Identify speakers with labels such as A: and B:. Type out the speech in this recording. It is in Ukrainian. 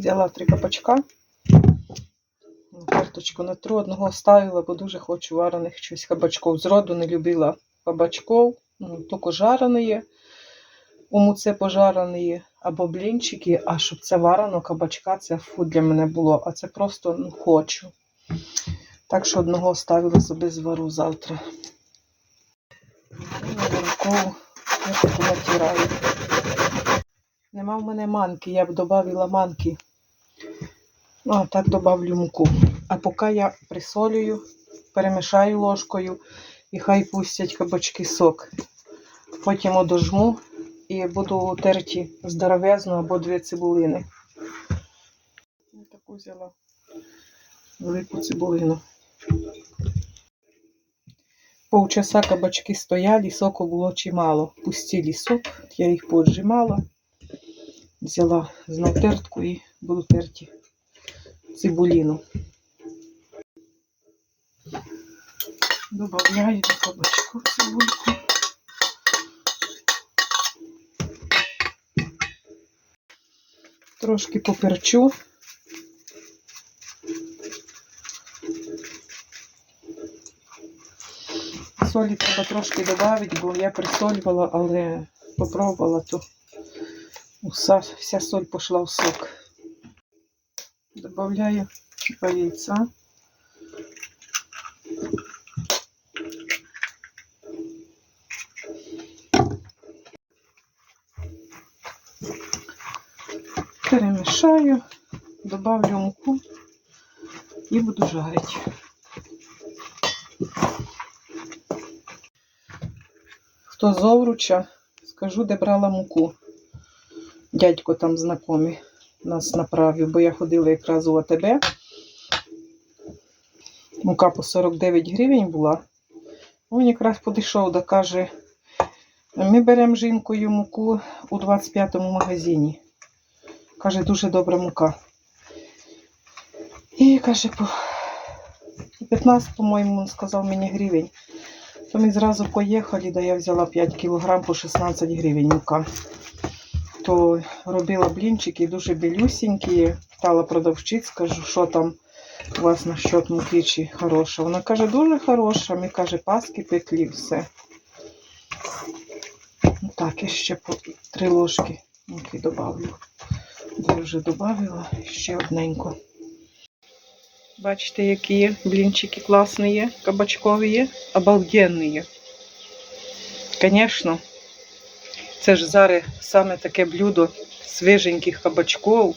A: Взяла три кабачка. Карточку на тру одного оставила, бо дуже хочу варених щось кабачков. Зроду не любила кабачков, ну, тільки жарені. У муце пожарені або блінчики, а щоб це варено кабачка, це фу для мене було. А це просто ну, хочу. Так що одного оставила собі звару завтра. Я натираю. Нема в мене манки, я б додавила манки. Ну, а так додавлю муку. А поки я присолюю, перемішаю ложкою і хай пустять кабачки сок. Потім одожму і буду терті здоровезну або дві цибулини. Я таку взяла велику цибулину. Полчаса кабачки стояли, соку було чимало. Пустили сок, я їх поджимала. Взяла знов тертку і буду терти цибулину. Добавляю до кабачку цибульку. Трошки поперчу. Солі треба трошки додати, бо я присолювала, але попробувала, то вся соль пішла в сок. Добавляю два яйця. Перемішаю, добавлю муку і буду жарити. Хто з Овруча, скажу, де брала муку. Дядько там знайомий нас направив, бо я ходила якраз у АТБ. Мука по 49 гривень була. Він якраз підійшов да каже, ми беремо жінкою муку у 25-му магазині. Каже, дуже добра мука. І каже, по 15, по-моєму, він сказав мені гривень. То ми зразу поїхали, да я взяла 5 кг по 16 гривень мука. То робила блінчики дуже білюсінькі. Питала продавчиць, кажу, що там у вас насчет муки чи хороша. Вона каже, дуже хороша. Ми каже, паски пеклі, все. Ну Так, і ще по 3 ложки муки добавлю. Я вже додавила ще одненько. Бачите, які блінчики класні є, кабачкові є, обалденні. Звісно, це ж зараз саме таке блюдо свіженьких кабачков.